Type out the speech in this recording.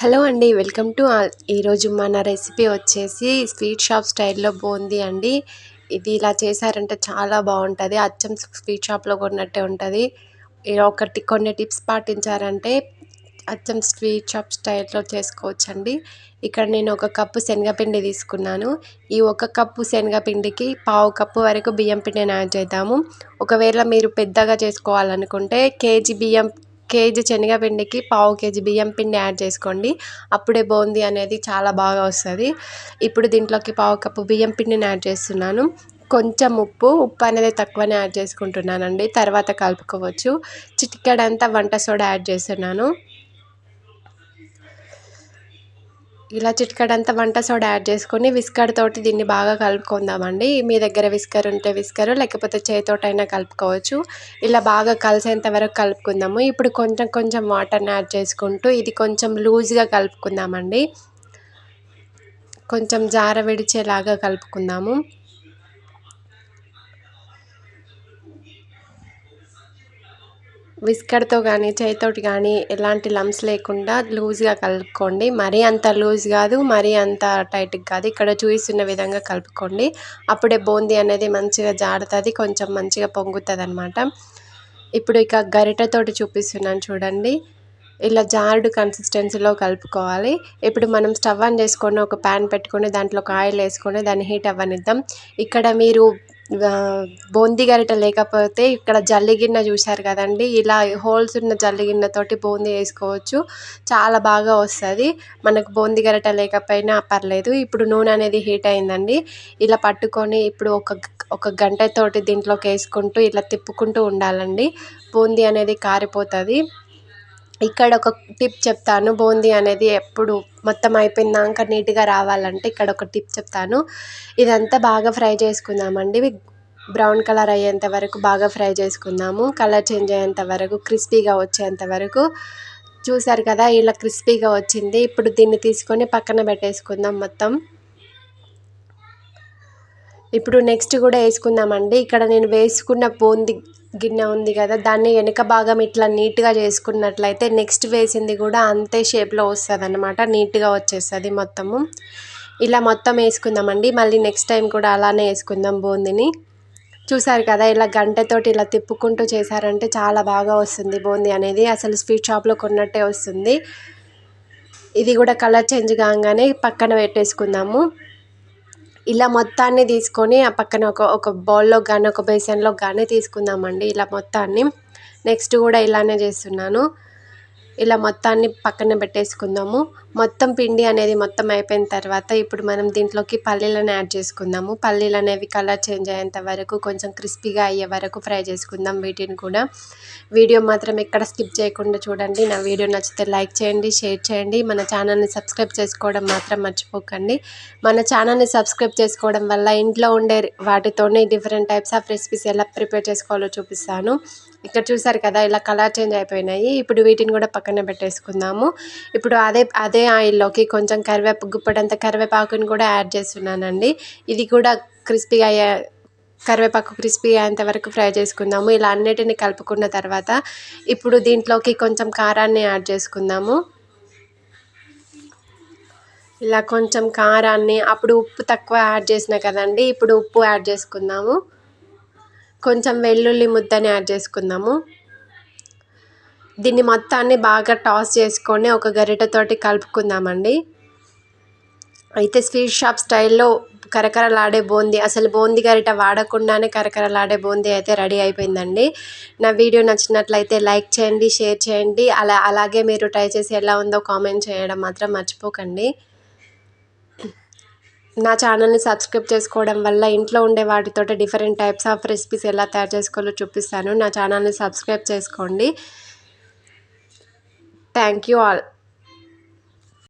Hello అండి welcome to ఈరోజు మన రెసిపీ వచ్చేసి స్వీట్ షాప్ స్టైల్లో బోంది అండి. ఇది ఇలా చేశారంటే చాలా బాగుంటుంది. అచ్చం స్వీట్ షాప్లో కొన్నట్టే ఉంటుంది. ఒకటి కొన్ని టిప్స్ పాటించారంటే అచ్చం స్వీట్ షాప్ స్టైల్లో చేసుకోవచ్చండి. ఇక్కడ నేను ఒక కప్పు శనగపిండి తీసుకున్నాను. ఈ ఒక కప్పు శనగపిండికి పావు కప్పు వరకు బియ్యం పిండిని యాడ్ చేద్దాము. ఒకవేళ మీరు పెద్దగా చేసుకోవాలనుకుంటే కేజీ బియ్యం కేజీ శనగపిండికి పావు కేజీ బియ్యం పిండి యాడ్ చేసుకోండి. అప్పుడే బూందీ అనేది చాలా బాగా వస్తుంది. ఇప్పుడు దీంట్లోకి పావు కప్పు బియ్యం పిండిని యాడ్ చేస్తున్నాను. కొంచెం ఉప్పు ఉప్పు అనేది తక్కువనే యాడ్ చేసుకుంటున్నానండి. తర్వాత కలుపుకోవచ్చు. చిటికెడంతా వంట సోడా యాడ్ చేస్తున్నాను. ఇలా చిటికడంతా వంట సోడా యాడ్ చేసుకొని విస్కర్ తోటి దీన్ని బాగా కలుపుకుందామండి. మీ దగ్గర విస్కర్ ఉంటే విస్కరు లేకపోతే చేతోటైనా కలుపుకోవచ్చు. ఇలా బాగా కలిసేంత వరకు కలుపుకుందాము. ఇప్పుడు కొంచెం కొంచెం వాటర్ని యాడ్ చేసుకుంటూ ఇది కొంచెం లూజ్గా కలుపుకుందామండి. కొంచెం జార విడిచేలాగా కలుపుకుందాము. విస్కర్తో కానీ చేతితోటి కానీ ఎలాంటి లమ్స్ లేకుండా లూజ్గా కలుపుకోండి. మరీ అంత లూజ్ కాదు మరీ అంత టైట్గా కాదు. ఇక్కడ చూపిస్తున్న విధంగా కలుపుకోండి. అప్పుడే బూందీ అనేది మంచిగా జారుతుంది కొంచెం మంచిగా పొంగుతుంది అనమాట ఇప్పుడు ఇక గరిటతోటి చూపిస్తున్నాను చూడండి. ఇలా జారుడు కన్సిస్టెన్సీలో కలుపుకోవాలి. ఇప్పుడు మనం స్టవ్ ఆన్ చేసుకొని ఒక ప్యాన్ పెట్టుకొని దాంట్లో ఒక ఆయిల్ వేసుకొని దాన్ని హీట్ అవ్వనిద్దాం. ఇక్కడ మీరు బూందీ గరిటె లేకపోతే ఇక్కడ జల్లి గిన్నె చూశారు కదండి. ఇలా హోల్స్ ఉన్న జల్లి గిన్నెతోటి బూందీ వేసుకోవచ్చు. చాలా బాగా వస్తుంది. మనకు బూందీ గరిటె లేకపోయినా పర్లేదు. ఇప్పుడు నూనె అనేది హీట్ అయిందండి. ఇలా పట్టుకొని ఇప్పుడు ఒక ఒక గంటతోటి దీంట్లోకి వేసుకుంటూ ఇలా తిప్పుకుంటూ ఉండాలండి. బూందీ అనేది కారిపోతుంది. ఇక్కడ ఒక టిప్ చెప్తాను. బూందీ అనేది ఎప్పుడు మొత్తం అయిపోయినాక నీట్గా రావాలంటే ఇక్కడ ఒక టిప్ చెప్తాను. ఇదంతా బాగా ఫ్రై చేసుకుందామండి. బ్రౌన్ కలర్ అయ్యేంత వరకు బాగా ఫ్రై చేసుకుందాము. కలర్ చేంజ్ అయ్యేంత వరకు క్రిస్పీగా వచ్చేంత వరకు. చూసారు కదా ఇలా క్రిస్పీగా వచ్చింది. ఇప్పుడు దీన్ని తీసుకొని పక్కన పెట్టేసుకుందాం మొత్తం. ఇప్పుడు నెక్స్ట్ కూడా వేసుకుందామండి. ఇక్కడ నేను వేసుకున్న బూంది గిన్నె ఉంది కదా దాన్ని వెనక భాగం ఇట్లా నీట్గా చేసుకున్నట్లయితే నెక్స్ట్ వేసింది కూడా అంతే షేప్లో వస్తుంది అనమాట నీట్గా వచ్చేస్తుంది మొత్తము. ఇలా మొత్తం వేసుకుందామండి. మళ్ళీ నెక్స్ట్ టైం కూడా అలానే వేసుకుందాం బూందీని. చూసారు కదా ఇలా గంటతోటి ఇలా తిప్పుకుంటూ చేశారంటే చాలా బాగా వస్తుంది బూందీ అనేది. అసలు స్వీట్ షాప్లో కొన్నట్టే వస్తుంది. ఇది కూడా కలర్ చేంజ్ కాగానే పక్కన పెట్టేసుకుందాము. ఇలా మొత్తాన్ని తీసుకొని ఆ పక్కన ఒక ఒక బౌల్లో కానీ ఒక బేసన్లో కానీ తీసుకుందామండి. ఇలా మొత్తాన్ని. నెక్స్ట్ కూడా ఇలానే చేస్తున్నాను. ఇలా మొత్తాన్ని పక్కన పెట్టేసుకుందాము. మొత్తం పిండి అనేది మొత్తం అయిపోయిన తర్వాత ఇప్పుడు మనం దీంట్లోకి పల్లీలను యాడ్ చేసుకుందాము. పల్లీలు అనేవి కలర్ చేంజ్ అయ్యేంత వరకు కొంచెం క్రిస్పీగా అయ్యే వరకు ఫ్రై చేసుకుందాం వీటిని కూడా. వీడియో మాత్రం ఎక్కడ స్కిప్ చేయకుండా చూడండి. నా వీడియో నచ్చితే లైక్ చేయండి షేర్ చేయండి. మన ఛానల్ని సబ్స్క్రైబ్ చేసుకోవడం మాత్రం మర్చిపోకండి. మన ఛానల్ని సబ్స్క్రైబ్ చేసుకోవడం వల్ల ఇంట్లో ఉండే వాటితోనే డిఫరెంట్ టైప్స్ ఆఫ్ రెసిపీస్ ఎలా ప్రిపేర్ చేసుకోవాలో చూపిస్తాను. ఇక్కడ చూసారు కదా ఇలా కలర్ చేంజ్ అయిపోయినాయి. ఇప్పుడు వీటిని కూడా పక్కన పక్కన పెట్టేసుకుందాము. ఇప్పుడు అదే అదే ఆయిల్లోకి కొంచెం కరివేపు గుప్పడంత కరివేపాకుని కూడా యాడ్ చేస్తున్నానండి. ఇది కూడా క్రిస్పీ అయ్యే కరివేపాకు క్రిస్పీ అయ్యేంత వరకు ఫ్రై చేసుకుందాము. ఇలా అన్నిటిని కలుపుకున్న తర్వాత ఇప్పుడు దీంట్లోకి కొంచెం కారాన్ని యాడ్ చేసుకుందాము. ఇలా కొంచెం కారాన్ని అప్పుడు ఉప్పు తక్కువ యాడ్ చేసిన కదండి ఇప్పుడు ఉప్పు యాడ్ చేసుకుందాము. కొంచెం వెల్లుల్లి ముద్దని యాడ్ చేసుకుందాము. దీన్ని మొత్తాన్ని బాగా టాస్ చేసుకొని ఒక గరిటెతోటి కలుపుకుందామండి. అయితే స్వీట్ షాప్ స్టైల్లో కరకరలాడే బూందీ అసలు బూందీ గరిట వాడకుండానే కరకరలాడే బూందీ అయితే రెడీ అయిపోయిందండి. నా వీడియో నచ్చినట్లయితే లైక్ చేయండి షేర్ చేయండి అలా అలాగే మీరు ట్రై చేసి ఎలా ఉందో కామెంట్ చేయడం మాత్రం మర్చిపోకండి. నా ఛానల్ని సబ్స్క్రైబ్ చేసుకోవడం వల్ల ఇంట్లో ఉండే వాటితో డిఫరెంట్ టైప్స్ ఆఫ్ రెసిపీస్ ఎలా తయారు చేసుకోవాలో చూపిస్తాను. నా ఛానల్ని సబ్స్క్రైబ్ చేసుకోండి. Thank you all